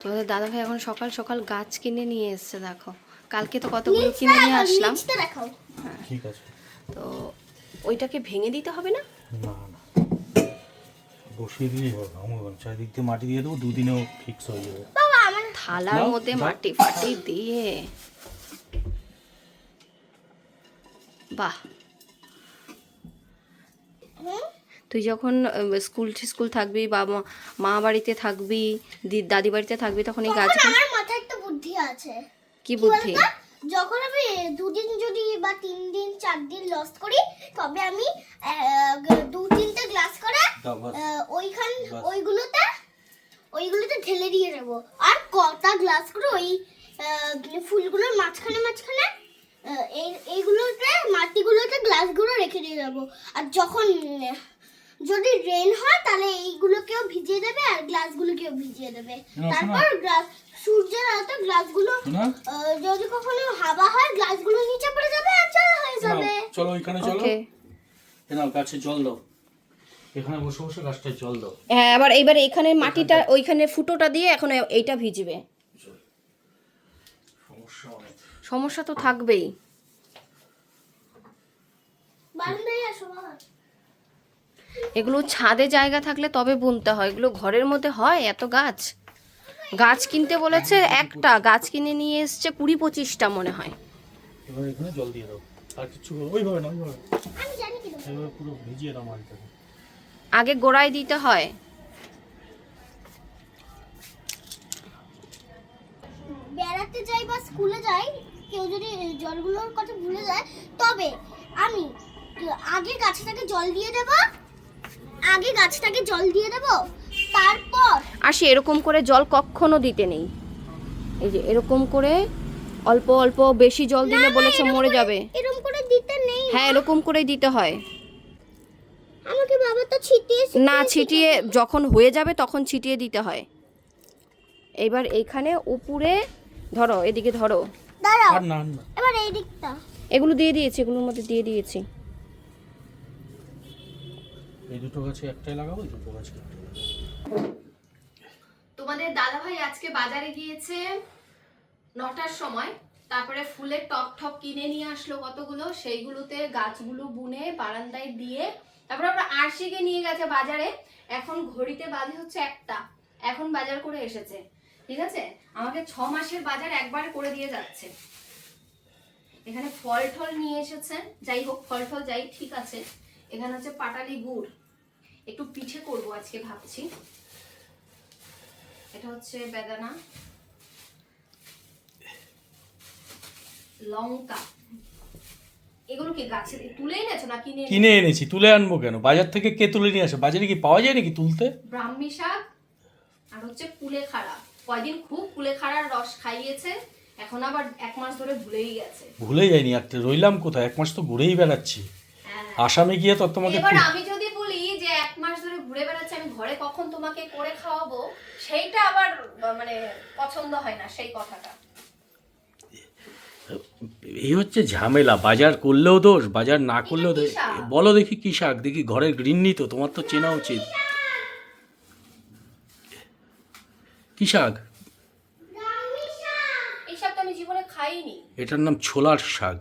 তোমাদের দাদা ভাই এখন সকাল সকাল গাছ কিনে নিয়ে এসছে দেখো। কালকে তো কতগুলো কিনে নিয়ে আসলাম। ঠিক আছে। তো ওইটাকে ভেঙে দিতে হবে না? না না। বসিয়ে দিলেই হবে আমার চারিদিক দিয়ে মাটি দিয়ে দেবো দুদিনেও ফিক্স হয়ে যাবে। থালার মধ্যে মাটি ফাটি দিয়ে। বাহ। হুম? তুই যখন স্কুল স্কুল থাকবি বা মা- বাড়িতে থাকবি দাদি বাড়িতে থাকবি তখন এই গাছগুলো আমার মাথায় একটা বুদ্ধি আছে। কি বুদ্ধি? যখন আমি দুদিন যদি বা তিন দিন চার দিন লস করি তবে আমি দু তিনটে গ্লাস করে ওইখান ওইগুলোতে ওইগুলোতে ঢেলে দিয়ে দেবো আর কটা গ্লাস করে ওই ফুলগুলোর মাঝখানে মাঝখানে এই এইগুলোতে মাটিগুলোতে গ্লাসগুলো রেখে দিয়ে যাব। আর যখন যদি রেন হয় তাহলে এইগুলোকেও ভিজিয়ে দেবে আর গ্লাসগুলোকেও ভিজিয়ে দেবে। তারপর গ্লাস সূর্যের আলোতে গ্লাসগুলো যদি কখনো হাওয়া হয় গ্লাসগুলো নিচে পড়ে যাবে আর জল হয়ে যাবে। চলো ওইখানে চলো। নাও গাছে জল দাও। এখানে বসে বসে গাছটায় জল দাও। হ্যাঁ আবার এবার এখানে মাটিটা ওইখানে ফুটোটা দিয়ে এখন এইটা ভিজবে। সমস্যা সমস্যা তো থাকবেই বারান্দায় আসো বাবা এগুলো ছাদে জায়গা থাকলে তবে বুনতে হয়। এগুলো ঘরের মধ্যে হয়? এত গাছ? গাছ কিনতে বলেছে একটা। গাছ কিনে নিয়ে এসছে কুড়ি পঁচিশটা মনে হয়। এবার এখানে জল দিয়ে দাও। আর কিছু ওইভাবে না ওইভাবে। আমি জানি কি দেবো। এভাবে পুরো ভিজিয়ে দাও মাটিটাকে। আগে গোড়ায় দিতে হয়। বেড়াতে যাই বা স্কুলে যাই কেউ যদি জলগুলোর কথা ভুলে যায় তবে আমি আগে গাছটাকে জল দিয়ে দেব আগে গাছটাকে জল দিয়ে দেব তারপর আর সে এরকম করে জল কখনো দিতে নেই। এই যে এরকম করে অল্প অল্প বেশি জল দিলে বলেছে মরে যাবে। এরকম করে দিতে নেই। হ্যাঁ এরকম করেই দিতে হয়। আমাকে বাবা তো ছিটিয়ে না ছিটিয়ে যখন হয়ে যাবে তখন ছিটিয়ে দিতে হয়। এবার এইখানে উপরে ধরো এদিকে ধরো। দাঁড়াও এবার এই দিকটা। এগুলো দিয়ে দিয়েছি এগুলোর মধ্যে দিয়ে দিয়েছি। এই দুটো গাছে একটাই লাগাবো, এই দুটো গাছে তোমাদের দাদাভাই আজকে বাজারে গিয়েছে নটার সময়, তারপরে ফুলের টপ টপ কিনে নিয়ে আসলো কতগুলো, সেইগুলোতে গাছগুলো বুনে বারান্দায় দিয়ে, তারপরে আমরা আরশিকে নিয়ে গেছে বাজারে, এখন ঘড়িতে বাজে হচ্ছে একটা, এখন বাজার করে এসেছে, ঠিক আছে? আমাকে ছ মাসের বাজার একবার করে দিয়ে যাচ্ছে। এখানে ফল টল নিয়ে এসেছে, যাই হোক ফল টল যাই, ঠিক আছে। এখানে হচ্ছে পাটালি গুড়। একটু পিঠে করব আজকে ভাবছি। এটা হচ্ছে বেদানা লঙ্কা। এগুলো কি গাছে তুলে এনেছো না কিনে কিনে এনেছি তুলে আনব কেন? বাজার থেকে কে তুলে নিয়ে আসে? বাজারে কি পাওয়া যায় নাকি তুলতে? ব্রাহ্মী শাক আর হচ্ছে কুলেখাড়া কয়দিন খুব কুলেখাড়ার রস খাইয়েছে এখন আবার এক মাস ধরে ভুলেই গেছে। ভুলে যাইনি আর রইলাম কোথায়? এক মাস তো ঘুরেই বেড়াচ্ছি। হ্যাঁ। আসামে গিয়ে তো তোমাকে এবার আমি যদি বলি যে এক মাস ধরে ঘুরে বেড়াচ্ছে আমি ঘরে কখন তোমাকে করে খাওয়াবো সেইটা আবার মানে পছন্দ হয় না সেই কথাটা। এই হচ্ছে ঝামেলা বাজার করলেও দোষ বাজার না করলেও দোষ। বলো দেখি কি শাক দেখি ঘরের গৃহিণী তো তোমার তো চেনা উচিত। কি শাক? এটার নাম ছোলার শাক।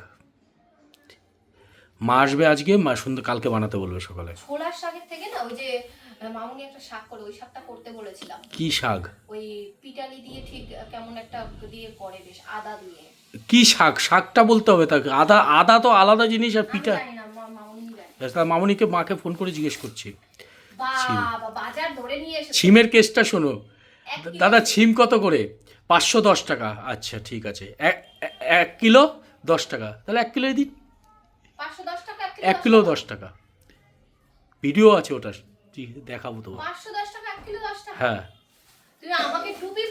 মা আসবে আজকে মা সুন্দর কালকে বানাতে বলবে সকালে। ছোলার শাকের থেকে না ওই যে মামুনি একটা শাক করে ওই শাকটা করতে বলেছিলাম। কি শাক? ওই পিটালি দিয়ে ঠিক কেমন একটা দিয়ে করে বেশ আদা দিয়ে। কি শাক? শাকটা বলতে হবে তাকে। আদা আদা তো আলাদা জিনিস আর পিঠা তার মামনিকে মাকে ফোন করে জিজ্ঞেস করছি। ছিমের কেসটা শোনো। দাদা ছিম কত করে? পাঁচশো দশ টাকা। আচ্ছা ঠিক আছে। এক- কিলো দশ টাকা। তাহলে এক কিলোই দিন। এক কিলো দশ টাকা। ভিডিও আছে ওটা দেখাবো তো হ্যাঁ। আমাকে টুপি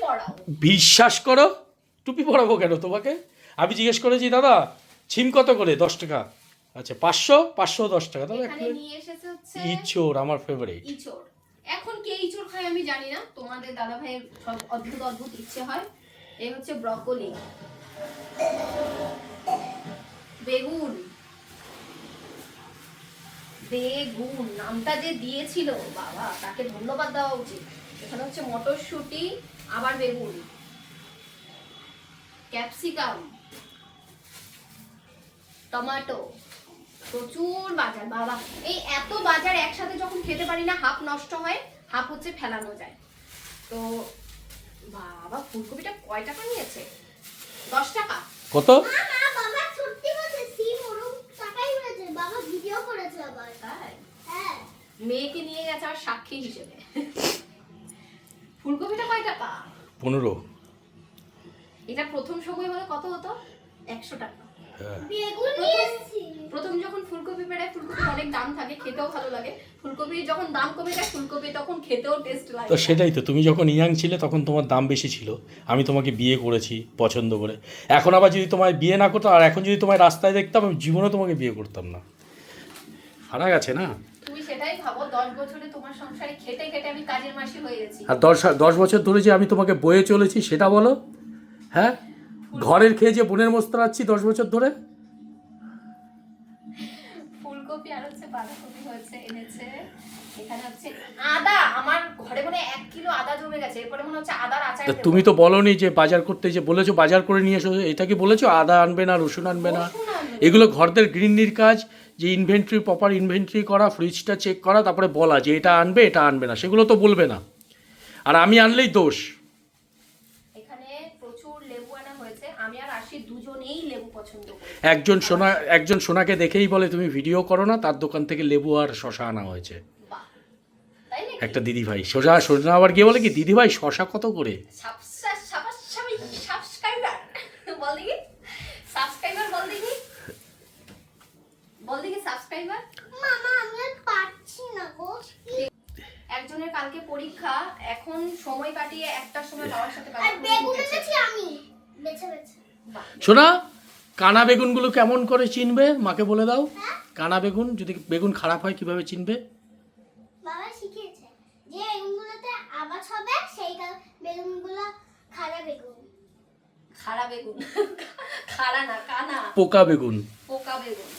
বিশ্বাস করো টুপি পরাবো কেন তোমাকে? আমি জিজ্ঞেস করেছি দাদা ছিম কত করে? দশ টাকা। আচ্ছা পাঁচশো পাঁচশো দশ টাকা। তাহলে এক এখানে কিলো নিয়ে এসেছে ইচ্ছোর আমার ফেভারিট এখন কে ইচড় খায় আমি জানি না। তোমাদের দাদা ভাইয়ের সব অদ্ভুত অদ্ভুত ইচ্ছে হয়। এই হচ্ছে ব্রকলি। বেগুন। বেগুন নামটা যে দিয়েছিল বাবা তাকে ধন্যবাদ দেওয়া উচিত। এখানে হচ্ছে মটরশুঁটি আবার বেগুন। ক্যাপসিকাম টমেটো প্রচুর বাজার বাবা। এই এত বাজার একসাথে যখন খেতে পারি না হাফ নষ্ট হয় হাফ হচ্ছে ফেলানো যায়। তো বাবা ফুলকপিটা কয় টাকা নিয়েছে? দশ টাকা। কত না না বাবা সত্যি বলছে সিম ওরম টাকাই হয়েছে বাবা ভিডিও করেছে আবার তাই হ্যাঁ মেয়েকে নিয়ে গেছে আমার সাক্ষী হিসেবে। ফুলকপিটা কয় টাকা? পনেরো। এটা প্রথম সময় হলে কত হতো? একশো টাকা। হ্যাঁ। প্রথম যখন ফুলকপি বেড়ায় ফুলকপির অনেক দাম থাকে খেতেও ভালো লাগে। ফুলকপি যখন দাম কমে যায় ফুলকপি তখন খেতেও টেস্ট লাগে। তো সেটাই তো তুমি যখন ইয়াং ছিলে তখন তোমার দাম বেশি ছিল। আমি তোমাকে বিয়ে করেছি পছন্দ করে। এখন আবার যদি তোমায় বিয়ে না করতাম আর এখন যদি তোমায় রাস্তায় দেখতাম আমি জীবনে তোমাকে বিয়ে করতাম না। ফারাক আছে না? গেছি। আর দশ দশ বছর ধরে যে আমি তোমাকে বয়ে চলেছি সেটা বলো। হ্যাঁ? ঘরের খেয়ে যে বোনের মোস্তারাচ্ছি দশ বছর ধরে? ফুলকপি আর হচ্ছে বাঁধাকপি হয়েছে এনেছে। এখানে হচ্ছে আদা আমার ঘরে মনে এক কিলো আদা জমে গেছে এরপরে মনে হচ্ছে আদার আচার তুমি তো বলনি যে বাজার করতে যে বলেছ বাজার করে নিয়ে এসো এটা কি বলেছ? আদা আনবে না? রসুন আনবে না। এগুলো ঘরদের গৃহিণীর কাজ যে ইনভেন্টরি প্রপার ইনভেন্টরি করা ফ্রিজটা চেক করা তারপরে বলা যে এটা আনবে এটা আনবে না। সেগুলো তো বলবে না। আর আমি আনলেই দোষ। একজন সোনা একজন সোনাকে দেখেই বলে তুমি ভিডিও করো না তার দোকান থেকে লেবু আর শশা আনা হয়েছে। একটা দিদি ভাই সোজা সোজা আবার গিয়ে বলে কি দিদি ভাই শশা কত করে সাবস্ক্রাইব সাবস্ক্রাইবার বল দেখি সাবস্ক্রাইবার বল দেখি বল দেখি সাবস্ক্রাইবার মামা আমি আর পারছি না গো একজনের কালকে পরীক্ষা এখন সময় কাটিয়ে একটার সময় বাবার সাথে আর বেগুন এনেছি আমি। বেছে বেছে। শোনা কানা বেগুনগুলো কেমন করে চিনবে? মাকে বলে দাও। কানা বেগুন যদি বেগুন খারাপ হয় কীভাবে চিনবে? বাবা শিখিয়েছে যে বেগুনগুলোতে আবাজ হবে সেই বেগুনগুলো খারা বেগুন। খাড়া বেগুন। খাড়া না কানা। পোকা বেগুন। পোকা বেগুন।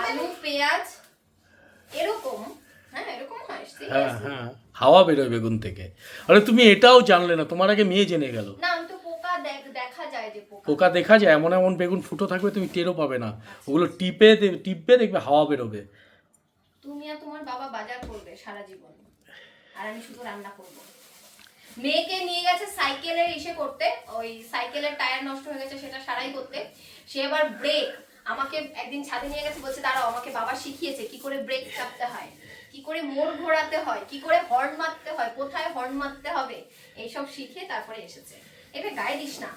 আলু পেঁয়াজ হ্যাঁ হয় হ্যাঁ। হাওয়া বেরোয় বেগুন থেকে। আরে তুমি এটাও জানলে না তোমার আগে মেয়ে জেনে গেল। না আমি তো পোকা দেখা যায় যে পোকা। পোকা দেখা যায় এমন এমন বেগুন ফুটো থাকবে তুমি টেরও পাবে না। ওগুলো টিপে টিপবে দেখবে হাওয়া বেরোবে। তুমি আর তোমার বাবা বাজার করবে সারা জীবন। আর আমি শুধু রান্না করব। মেয়েকে নিয়ে গেছে সাইকেলের ইসে করতে। ওই সাইকেলের টায়ার নষ্ট হয়ে গেছে সেটা সারাই করতে। সে আবার ব্রেক আমাকে একদিন ছাদে নিয়ে গেছে বলছে দাঁড়াও আমাকে বাবা শিখিয়েছে কি করে ব্রেক চাপতে হয়। করে মোড় ঘোরাতে হয় কি করে হর্ন মারতে হয় কোথায় হর্ন মারতে হবে এইসব শিখে তারপরে এসেছে। এটা গায়ে দিস না।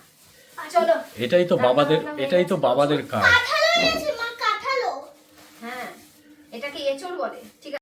চলো। এটাই তো বাবাদের এটাই তো বাবাদের কাজ। হ্যাঁ এটাকে এচড় বলে ঠিক আছে?